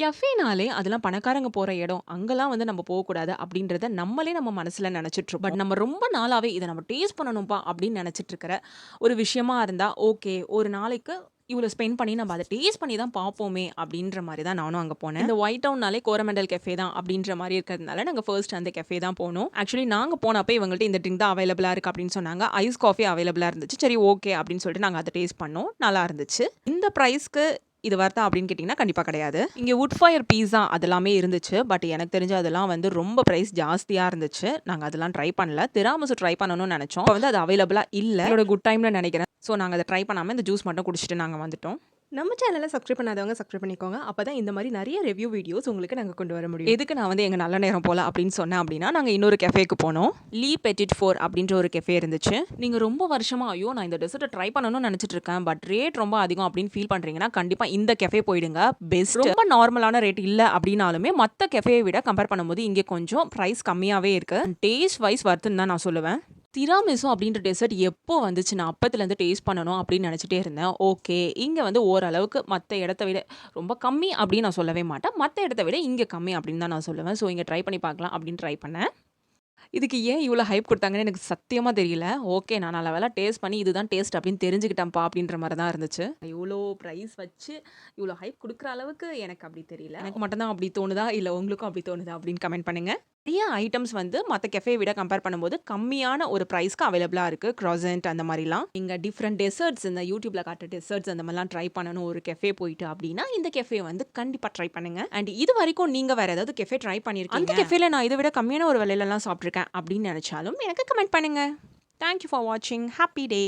கெஃபேனாலே அதெல்லாம் பணக்காரங்க போற இடம். அங்கெல்லாம் வந்து நம்ம போகக்கூடாது அப்படின்றத நம்மளே நம்ம மனசுல நெனச்சிட்டுருப்போம். பட் நம்ம ரொம்ப நாளாவே இதை நம்ம டேஸ்ட் பண்ணணும்ப்பா அப்படின்னு நெனச்சிட்டு இருக்கிற ஒரு விஷயமா இருந்தா, ஓகே ஒரு நாளைக்கு இவ்வளோ ஸ்பெண்ட் பண்ணி நம்ம அதை டேஸ்ட் பண்ணி தான் பார்ப்போமே அப்படின்ற மாதிரி தான் நானும் அங்கே போனேன். இந்த ஒயிட் டவுன்னாலே கோரமண்டல் கெஃபே தான் அப்படின்ற மாதிரி இருக்கிறதுனால, நாங்கள் ஃபர்ஸ்ட் அந்த கெஃபே தான் போனோம். ஆக்சுவலி நாங்கள் போனப்போ இவங்கள்ட்ட இந்த ட்ரிங்க் தான் அவைலபிளாக இருக்குது அப்படின்னு சொன்னாங்க. ஐஸ் காஃபி அவைலபிளாக இருந்துச்சு. சரி ஓகே அப்படின்னு சொல்லிட்டு நாங்கள் அதை டேஸ்ட் பண்ணோம். நல்லா இருந்துச்சு. இந்த ப்ரைஸ்க்கு இது வர்த்தா அப்படின்னு கேட்டிங்கன்னா, கண்டிப்பாக கிடையாது. இங்கே உட் ஃபயர் பீஸா அதெல்லாமே இருந்துச்சு. பட் எனக்கு தெரிஞ்சு அதெல்லாம் வந்து ரொம்ப ப்ரைஸ் ஜாஸ்தியாக இருந்துச்சு. நாங்கள் அதெல்லாம் ட்ரை பண்ணல. திராமசு ட்ரை பண்ணணும்னு நினச்சோம் வந்து அது அவைலபிளாக இல்லை என்னோட குட் டைம்ல நினைக்கிறேன் ஸோ நாங்கள் அதை ட்ரை பண்ணாமல் இந்த ஜூஸ் மட்டும் குடிச்சிட்டு நாங்கள் வந்துட்டோம். நம்ம சேனலை சப்ஸ்கிரைப் பண்ணாதவங்க சப்ஸ்கிரைப் பண்ணிக்கோங்க. அப்பதான் இந்த மாரி நெறைய ரிவ்யூ வீடியோஸ் உங்களுக்கு நாங்க கொண்டு வர முடியும். எதுக்கு நான் வந்து எங்க நல்ல நேரம் போல அப்படின்னு சொன்னேன் அப்படின்னா, நாங்க இன்னொரு கெஃபேக்கு போனோம். லீ பெட்டிட் ஃபோர் அப்படின்ற ஒரு கெஃபே இருந்துச்சு. நீங்க ரொம்ப வருஷமா, ஐயோ! நான் இந்த டெசர்ட்ட ட்ரை பண்ணணும்னு நெனச்சிட்டு இருக்கேன். பட் ரேட் ரொம்ப அதிகம் அப்படின்னு ஃபீல் பண்றீங்கன்னா, கண்டிப்பா இந்த கெஃபே போயிடுங்க. பெஸ்ட். ரொம்ப நார்மலான ரேட் இல்ல அப்படின்னாலுமே, மத்த கெஃபேய விட கம்பேர் பண்ணும்போது இங்க கொஞ்சம் பிரைஸ் கம்மியாவே இருக்கு. டேஸ்ட் வைஸ் வொர்த்துன்னு தான் நான் சொல்லுவேன். திராமிசம் அப்படின்ற டெசர்ட் எப்போ வந்துச்சு? நான் அப்பத்துலேருந்து டேஸ்ட் பண்ணணும் அப்படின்னு நினச்சிட்டே இருந்தேன். ஓகே. இங்கே வந்து ஓரளவுக்கு மற்ற இடத்த விட ரொம்ப கம்மி அப்படின்னு நான் சொல்லவே மாட்டேன். மற்ற இடத்த விட இங்கே கம்மி அப்படின்னு தான் நான் சொல்லுவேன். ஸோ இங்கே ட்ரை பண்ணி பார்க்கலாம் அப்படின்னு ட்ரை பண்ணேன். இதுக்கு ஏன் இவ்வளோ ஹைப் கொடுத்தாங்கன்னு எனக்கு சத்தியமாக தெரியல. ஓகே நான் நல்ல வேலை டேஸ்ட் பண்ணி இதுதான் டேஸ்ட் அப்படின்னு தெரிஞ்சுக்கிட்டேன்ப்பா அப்படின்ற மாதிரி தான் இருந்துச்சு. இவ்வளோ ப்ரைஸ் வச்சு இவ்வளோ ஹைப் கொடுக்குற அளவுக்கு எனக்கு அப்படி தெரியல. எனக்கு மட்டும்தான் அப்படி தோணுதா? இல்லை உங்களுக்கும் அப்படி தோணுதா? அப்படின்னு கமெண்ட் பண்ணுங்கள் நிறைய ஐட்டம்ஸ் வந்து மற்ற கெஃபே விட கம்பேர் பண்ணும்போது கம்மியான ஒரு ப்ரைஸ்க்கு அவைலபிளாக இருக்குது க்ராசன்ட் அந்த மாதிரிலாம் நீங்கள் டிஃப்ரெண்ட் டெசர்ட்ஸ் இந்த யூடியூப்பில் காட்டுற டெசர்ட்ஸ் அந்த மாதிரிலாம் ட்ரை பண்ணணும் ஒரு கெஃபே போயிட்டு அப்படின்னா, இந்த கெஃபே வந்து கண்டிப்பாக ட்ரை பண்ணுங்க. அண்ட் இது வரைக்கும் நீங்கள் வேறு ஏதாவது கெஃபே ட்ரை பண்ணியிருக்கீங்க? அந்த கெஃபேல நான் இதை விட கம்மியான ஒரு விலையிலலாம் சாப்பிட்ருக்கேன் அப்படின்னு நினச்சாலும் எனக்கு கமெண்ட் பண்ணுங்க. தேங்க் யூ ஃபார் வாட்சிங். Happy day.